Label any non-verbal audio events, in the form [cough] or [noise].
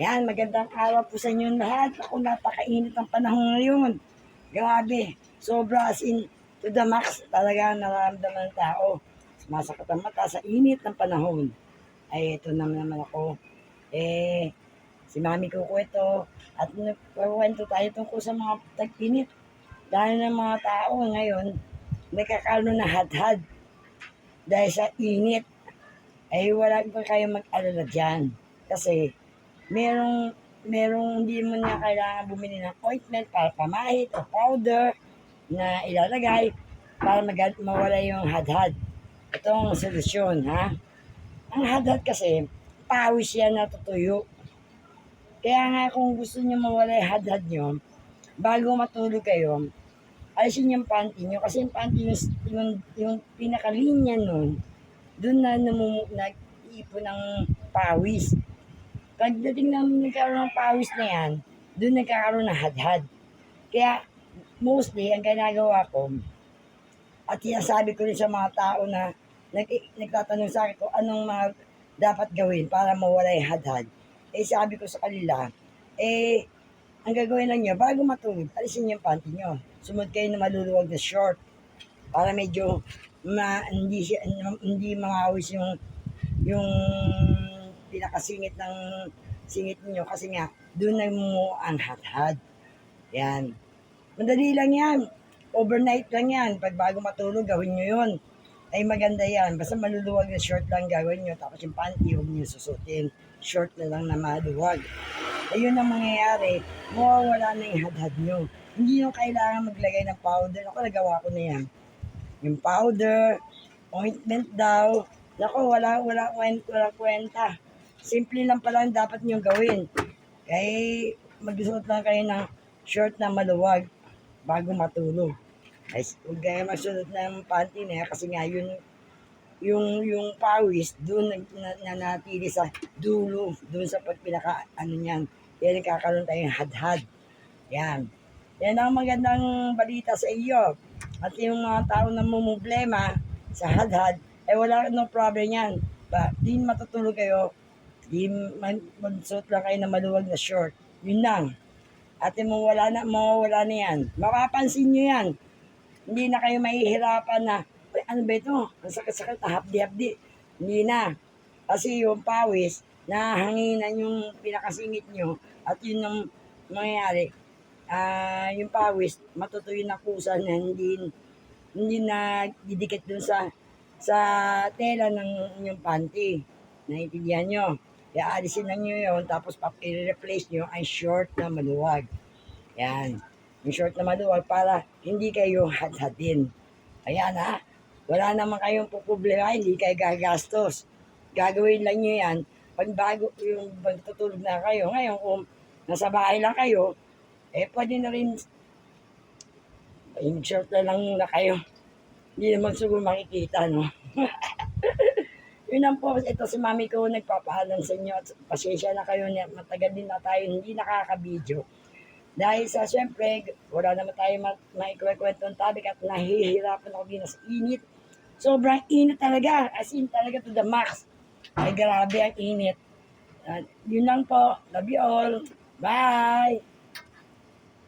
Yan, magandang araw po sa inyo lahat. Ako napakainit ang panahon ngayon. Grabe, sobra as in to the max talaga nararamdaman ng tao. Sumasakit ang mata sa init ng panahon. Ay, ito naman naman ako. Eh, si mami ko ito. At nagkakwento tayo tungkol sa mga tag-init. Dahil ng mga tao ngayon, nagkakaroon na hadhad. Dahil sa init. Ay, wala pa kayo mag-alala dyan. Kasi, merong merong hindi mo na kailangan bumili ng ointment para pamahit o powder na ilalagay para mag- mawala yung hadhad. Ito ang solusyon, ha? Ang hadhad kasi, pawis yan na tutuyo. Kaya nga kung gusto niyo mawala yung hadhad nyo, bago matulog kayo, alisin yung panty nyo. Kasi yung panty nyo, yung, yung pinakalinya nun, doon na namumu, nag-iipon ng pawis. Pagdating namin nagkaroon ng pawis na yan, doon nagkakaroon ng hadhad. Kaya, mostly, ang ginagawa ko, at sinasabi ko rin sa mga tao na nag, nagtatanong sa akin kung anong mga dapat gawin para mawala yung hadhad. Eh, sabi ko sa kanila, eh, ang gagawin lang nyo, bago matulog, alisin yung panty nyo. Sumunod kayo na maluluwag na short para medyo ma, hindi, hindi mangawis yung yung pinakasingit ng singit niyo kasi nga doon na mo ang hathad. Yan. Madali lang yan. Overnight lang yan. Pag bago matulog, gawin nyo yun. Ay maganda yan. Basta maluluwag na short lang gawin nyo. Tapos yung panty, huwag nyo susutin. Short na lang na maluwag. Ayun ang mangyayari. Mawawala na yung hadhad nyo. Hindi nyo kailangan maglagay ng powder. Ako, nagawa ko na yan. Yung powder, ointment daw. Nako, wala, wala, wala, wala kwenta. Simple lang pala ang dapat nyo gawin. Kaya magsuot lang kayo ng short na maluwag bago matulog. Ay, huwag kayo magsuot ng panty na kasi nga yun, yung, yung pawis, doon na, na, nanatili sa dulo, doon sa pag pinaka, ano niyan, yan nagkakaroon tayong hadhad. Yan. Yan ang magandang balita sa iyo. At yung mga tao na mumblema sa hadhad, eh wala no problem yan. Ba, di matutulog kayo, di man, magsuot lang kayo na maluwag na short. Yun lang. At yung wala na, mawawala na yan. Mapapansin nyo yan. Hindi na kayo mahihirapan na, "Uy, ano ba ito? Ang sakit-sakit, hapdi-hapdi. Hindi na. Kasi yung pawis, nahanginan yung pinakasingit nyo at yun ang mangyayari. Ah, yung pawis, matutuyo na kusa na hindi hindi na didikit dun sa sa tela ng inyong panty. Naintindihan nyo? Kaya alisin lang nyo yun, tapos i-replace nyo ang short na maluwag. Yan. Yung short na maluwag para hindi kayo hadhadin. Ayan ha. Wala naman kayong puproblema, hindi kayo gagastos. Gagawin lang nyo yan pag bago yung magtutulog na kayo. Ngayon, kung nasa bahay lang kayo, eh pwede na rin yung short na lang na kayo. Hindi naman siguro makikita, no? [laughs] Yun lang po, ito si mami ko nagpapaalam sa inyo at pasensya na kayo na matagal din na tayo hindi nakaka-video. Dahil sa syempre, wala naman tayo ma- maikwento ng topic at nahihirapan ako din sa init. Sobrang init talaga, as in talaga to the max. Ay grabe ang init. At yun lang po, love you all. Bye!